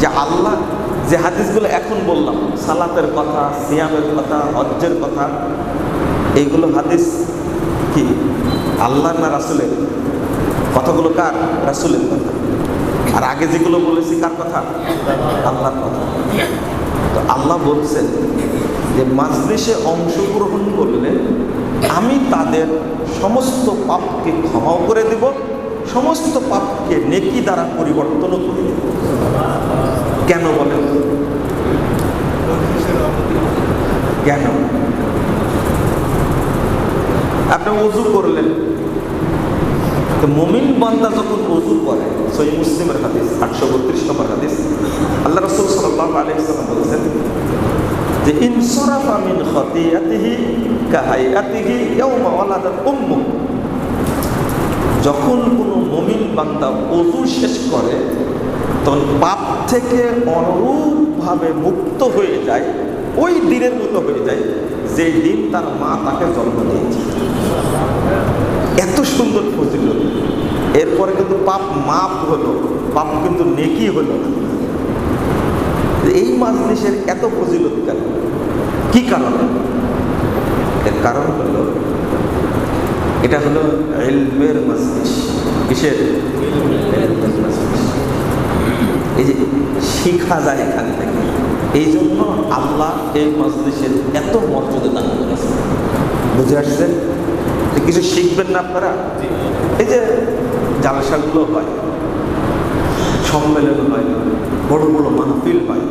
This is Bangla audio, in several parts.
যে আল্লাহ, যে হাদিসগুলো এখন বললাম, সালাতের কথা, সিয়ামের কথা, হজ্জের কথা, এইগুলো হাদিস কি? আল্লাহ না রাসুলের? কথাগুলো কার? রাসুলের কথা। আর আগে যেগুলো বলেছি কার কথা? আল্লাহর কথা। তো আল্লাহ বলছেন যে মাজলিসে অংশগ্রহণ করলে আমি তাদের সমস্ত পাপকে ক্ষমাও করে দেব সমস্ত পাপকে নেকি দ্বারা পরিবর্তনও করে কেন বলেন? কেন? আপনি উজু করলেন। তো মুমিন বান্দা যখন উজু করে সই মুসলিমের হাদিস, আটশো বত্রিশ নম্বর হাদিস, আল্লাহ রসুল সাল্লাহ আলাইসাল্লাম বলছেন যে ইনসরাফা মিন খতিয়াতিহি কাহাইয়াতিহি ইয়াউমা ওয়ালাদাত উম্মু যখন কোনো মুমিন বান্দা ওযু শেষ করে, তখন পাপ থেকে অনুরূপভাবে মুক্ত হয়ে যায়, ওই দিনের মতো হয়ে যায় যে দিন তার মা তাকে জন্ম দিয়েছে। এত সুন্দর ফজিলত। এরপরে কিন্তু পাপ মাপ হলো, পাপ কিন্তু নেকি হলো না। এই মাজলিসের এত ফজিলত কেন? কি কারণে? এর কারণ হলো এটা হলো এলমের মাজলিস কিসের। এই যে শিখা যায় এখান থেকে। এই জন্য আল্লাহ এই মজলিসের এত মর্যাদা দান করেছে বুঝে আসছেন? কিছু শিখবেন না আপনারা? এই যে জালসাগুলো হয়, সম্মেলন হয়, বড় বড় মাহফিল হয়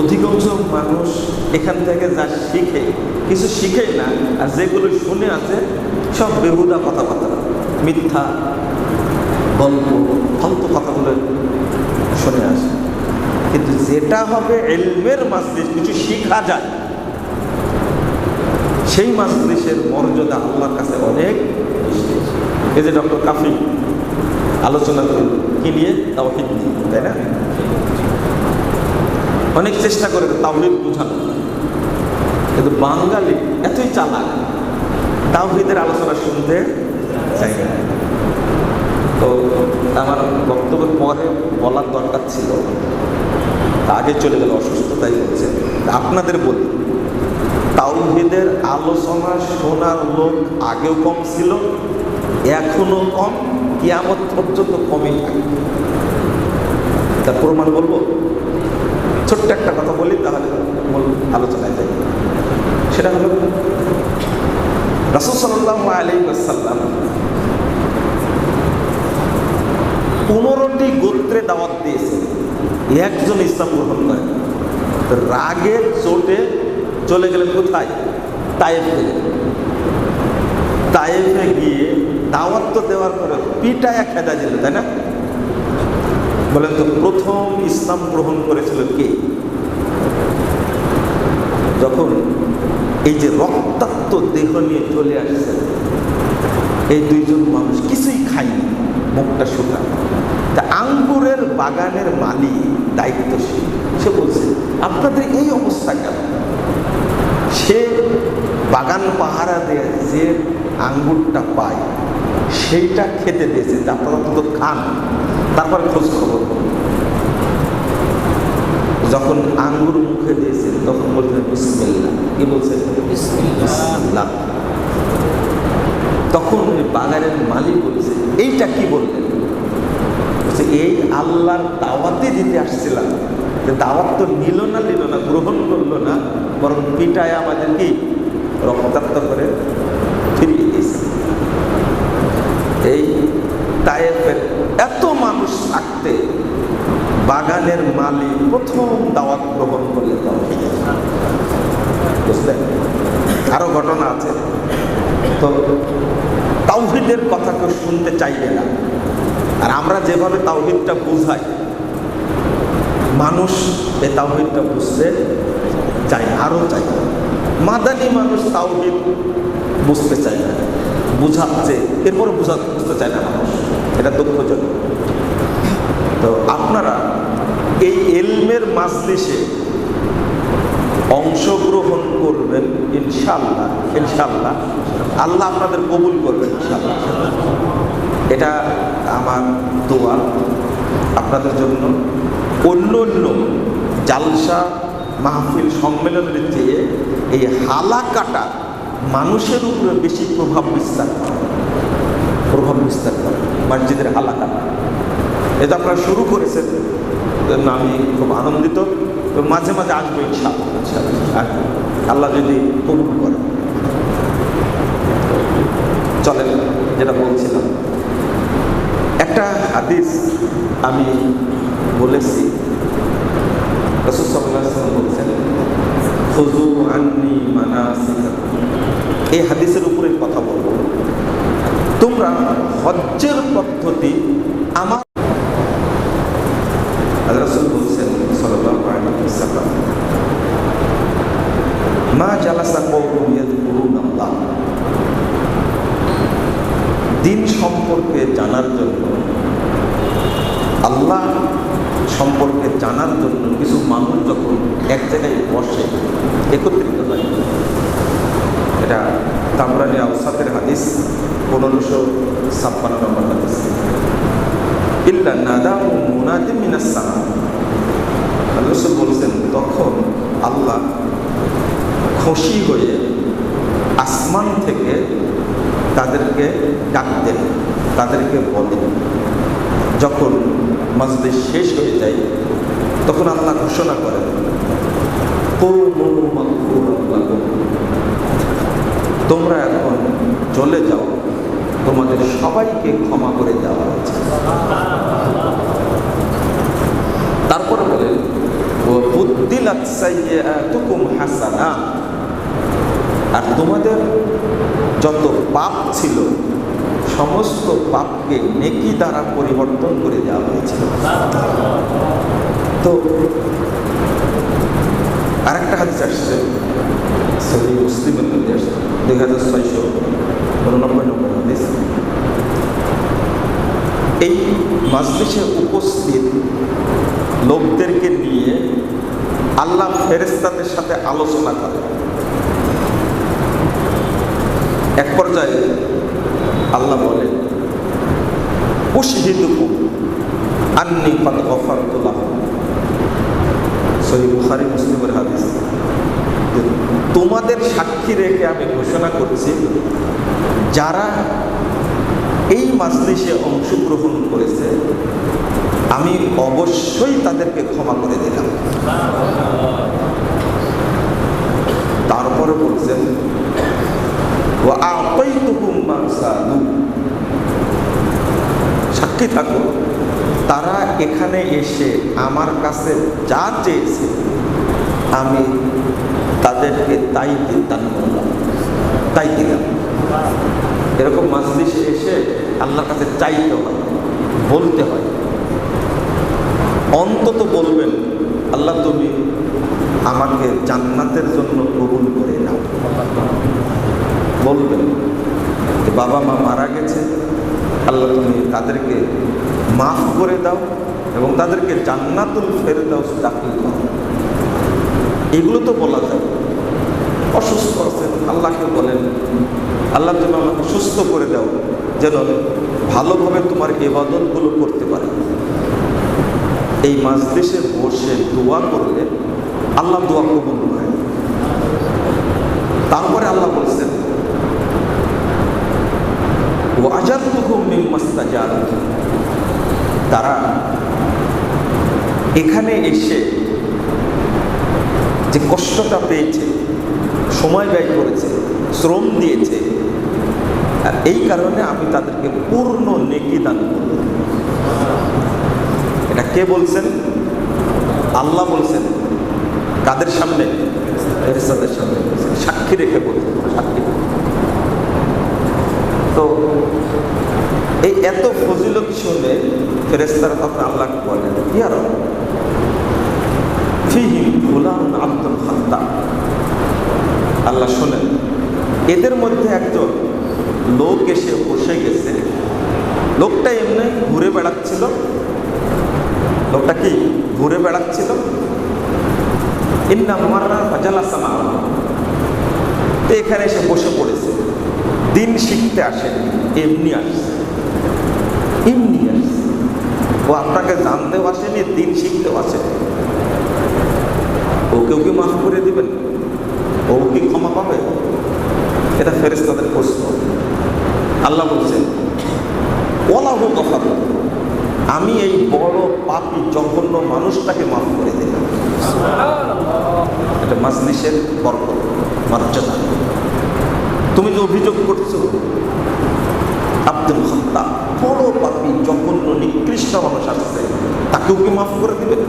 অধিকাংশ মানুষ এখান থেকে যা শিখে, কিছু শিখে না, আর যেগুলো শুনে আছে, সব বেহুদা কথাবার্তা। মিথ্যা গল্প ফালতু কথাগুলো শুনে আসে। কিন্তু যেটা হবে এলমের মাসলিস কিছু শিখা যায়। সেই মাসলিসের মর্যাদা আল্লাহর কাছে অনেক। এই যে ডক্টর কাফি, আলোচনা করল কি নিয়ে? তাওহিদ নিয়ে, তাই না? অনেক চেষ্টা করে তাওহিদ বোঝানো। কিন্তু বাঙালি এতই চালাক, তাওহিদের আলোচনা শুনতে চাই না। তো আমার বক্তব্যের পরে বলার দরকার ছিল, আগে চলে গেল অসুস্থতাই হচ্ছে। আপনাদের বলি, তাওহিদের আলোচনা শোনার লোক আগেও কম ছিল, এখনও কম, কিয়ামত পর্যন্ত কমই তার প্রমাণ বলব? ছোট্ট একটা কথা বলি, তাহলে মূল আলোচনায় যাই। সেটা হলো, রাসুল সাল্লাহ আলী আসাল্লাম পনেরোটি গোত্রে দাওয়াত দিয়েছে একজন ইসলাম গ্রহণ করে রাগের চোটে চলে গেলেন কোথায়? তায়েফ। গেলেন গিয়ে দাওয়াত তো দেওয়ার পরে পিটায় খেদা দিল তাই না? বলেন তো, প্রথম ইসলাম গ্রহণ করেছিল কে? যখন এই যে রক্তাক্ত দেহ নিয়ে চলে আসছে, এই দুইজন মানুষ কিছুই খায়নি, মুখটা শুকা তা আঙ্গুরের বাগানের মালি দায়িত্বশীল। সে বলছে, আপনাদের এই অবস্থা কেন? সে বাগান পাহারা দিয়ে যে আঙ্গুরটা পায়, সেইটা খেতে দিয়েছে আপনারা অন্তত খান। তারপর খোঁজ খবর যখন আঙ্গুর মুখে দিয়েছেন, তখন বলছেন বিসমিল্লা কি বলছেন? বিসমিল্লাহ। তখন বাগানের মালিক বলছে এইটা কি বললেন? বলছে, এই আল্লাহর দাওয়াতে দিতে আসছিলাম। যে দাওয়াত তো নিল না নিল না, গ্রহণ করল না, বরং পিটায় আমাদের কি? রক্তাক্ত করে ফিরিয়ে দিয়েছে। এই তায়েফের এত মানুষ থাকতে বাগানের মালিক প্রথম দাওয়াত গ্রহণ করলে। বুঝলেন আরও ঘটনা আছে তো তাওহিদের কথা কেউ শুনতে চাইবে না আর আমরা যেভাবে তাওহিদটা বুঝাই, মানুষ এই তাওহিদটা বুঝতে না আরও না। মাদানি মানুষ তাওহিদ বুঝতে চায় না বুঝাচ্ছে এরপরে বুঝা বুঝতে চায় না মানুষ। এটা দুঃখজনক। তো আপনারা এই এলমের মাজলিসে অংশগ্রহণ করবেন ইনশাল্লাহ ইনশাল্লাহ আল্লাহ আপনাদের কবুল করবেন ইনশাল্লাহ এটা আমার দোয়া আপনাদের জন্য। অন্য অন্য জালসা মাহফিল সম্মেলনের চেয়ে এই হালাকাটা মানুষের উপরে বেশি প্রভাব বিস্তার করে। প্রভাব বিস্তার করে, মসজিদের হালাকাটা এটা আপনারা শুরু করেছেন জন্য আমি খুব আনন্দিত। এবং মাঝে মাঝে আসব ইনশাআল্লাহ আসব। আল্লাহ যদি কবুল করে। চলেন, যেটা বলছিলাম। একটা হাদিস আমি বলেছি। বলছেন আন্নি এই হাদিসের উপরে কথা বলব। তোমরা হজ্জের পদ্ধতি আমার মা জালাসা কওমুন দিন সম্পর্কে জানার জন্য, আল্লাহ সম্পর্কে জানার জন্য কিছু মানুষ যখন এক জায়গায় বসে একত্রিত হয় এটা তামরানি আউসাতের হাদিস পনেরোশো ছাপ্পান্ন নম্বর হাদিস ইল্লা নাদা ও মুনাদি মিনাসানা আল্লাহ বলছেন তখন আল্লাহ খুশি হয়ে আসমান থেকে তাদেরকে ডাকতেন তাদেরকে বলেন যখন মজলিস শেষ হয়ে যায়, তখন আল্লাহ ঘোষণা করেন "কুমু তোমরা এখন চলে যাও, তোমাদের সবাইকে ক্ষমা করে দেওয়া হয়েছে। তারপরে বলেন সাইয়্যাতুকুম হাসানা আর তোমাদের যত পাপ ছিল, সমস্ত পাপকে নেকি দ্বারা পরিবর্তন করে দেওয়া হয়েছিল তো আরেকটা হাদিস আসছে সহি মুসলিমের মধ্যে আসছে, দুই হাজার ছয়শো উননব্বই নম্বর হাদিস। এই মাজলিসে উপস্থিত লোকদেরকে নিয়ে আল্লাহ ফেরেস্তাদের সাথে আলোচনা করে। এক পর্যায়ে আল্লাহ বলেন, উশহিদুকুম আন্নি কাদ গফারতু লাহুম সহি বুখারী মুসলিমের হাদিস। তোমাদের সাক্ষী রেখে আমি ঘোষণা করছি, যারা এই মাজলিসে অংশগ্রহণ করেছে, আমি অবশ্যই তাদেরকে ক্ষমা করে দিলাম। তারপরে বলছেন ও আতাইতুহুম মা সালু সাক্ষী থাকো তারা এখানে এসে আমার কাছে যা চেয়েছে, আমি তাদেরকে তাই দান করলাম, তাই দিলাম। এরকম মাজলিসে এসে আল্লাহর কাছে চাইতে হয়, বলতে হয়। অন্তত বলবেন, আল্লাহ তুমি আমাকে জান্নাতের জন্য কবুল করে নাও। বলবেন বাবা মা মারা গেছে, আল্লাহ তুমি তাদেরকে মাফ করে দাও। এবং তাদেরকে জান্নাতুল ফেরে দাও দাখিল দাও এগুলো তো বলা যায়। অসুস্থ আছেন, আল্লাহকে বলেন, আল্লাহ তুমি আমাকে সুস্থ করে দাও, যেন ভালোভাবে তোমার এবাদতগুলো করতে পারে। এই মাজলিসে বসে দোয়া করলে আল্লাহ দোয়া কবুল করে তারপরে আল্লাহ বলছেন ও আজাদ তারা এখানে এসে যে কষ্টটা পেয়েছে, সময় ব্যয় করেছে, শ্রম দিয়েছে, আর এই কারণে আমি তাদেরকে পূর্ণ নেকি দান করব। এটা কে বলছেন? আল্লাহ বলছেন। কাদের সামনে? ফেরেশতাদের সামনে। সাক্ষী রেখে বলছেন, সাক্ষী। তো এই এত ফজিলত শুনে ফেরেস্তারা তখন আল্লাহ বলেন গুলাম আল্লাহ শোনেন, এদের মধ্যে একজন লোক এসে বসে গেছে। লোকটা এমনি ঘুরে বেড়াচ্ছিল। লোকটা কি ঘুরে বেড়াচ্ছিল? তো এখানে এসে বসে পড়েছে। দিন শিখতে আসে, এমনি আসছে। এমনি আসছে। ও আপনাকে জানতেও আসেনি, দিন শিখতেও আসেনি। ওকেও কি মাফ করে দিবেন? ও কি ক্ষমা পাবে? এটা ফেরেস্তাদের প্রশ্ন। আল্লাহ বলছেন ওলাহু গফার। আমি এই বড় পাপি, জঘন্য মানুষটাকে মাফ করে দিলাম। এটা মাজলিসের বরকত, মর্যাদা। তুমি যে অভিযোগ করছ, আব্দুল হত্যা বড় পাপি, জঘন্য, নিকৃষ্ট মানুষ আসছে, তাকেও কি মাফ করে দিবেন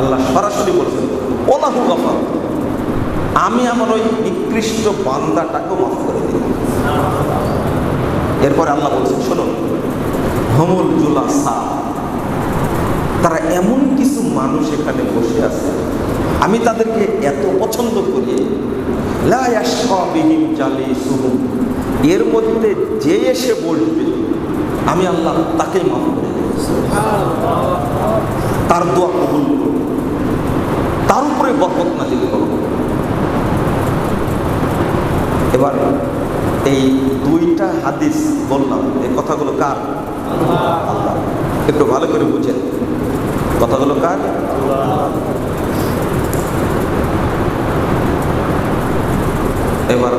আল্লাহ সরাসরি বলছেন ওলাহু গফার আমি আমার ওই নিকৃষ্ট বান্দাটাকেও মাফ করে দিলাম। এরপরে আল্লাহ বলছেন, শোনো, হমল জুলা সা তারা এমন কিছু মানুষ এখানে বসে আছে। আমি তাদেরকে এত পছন্দ করি লায়াসবিহীন জালি সুহুম এর মধ্যে যে এসে বসবে, আমি আল্লাহ তাকেই মাফ করে। তার দোয়া কবুল করব তার উপরে বরকত নাজিল করব এবার এই দুইটা হাদিস বললাম, এই কথাগুলো কার? আল্লাহ। একটু ভালো করে বুঝেন। কথাগুলো কার? এবার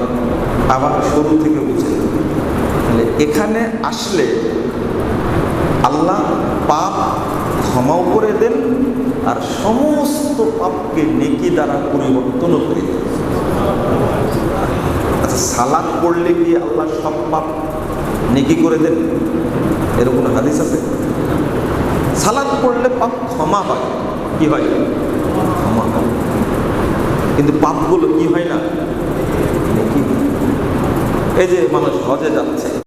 আবার শুরু থেকে তাহলে এখানে আসলে আল্লাহ পাপ ক্ষমাও করে দেন আর সমস্ত পাপকে নেকি দ্বারা পরিবর্তনও করে দেন। সালাদ পড়লে কি আল্লাহ সব পাপ নেকি করে দেন? এরকম হাদিস আছে? সালাদ পড়লে পাপ ক্ষমা হয় কি হয়? ক্ষমা হয় কিন্তু পাপগুলো কি হয় না? এই যে মানুষ হজে যাচ্ছে।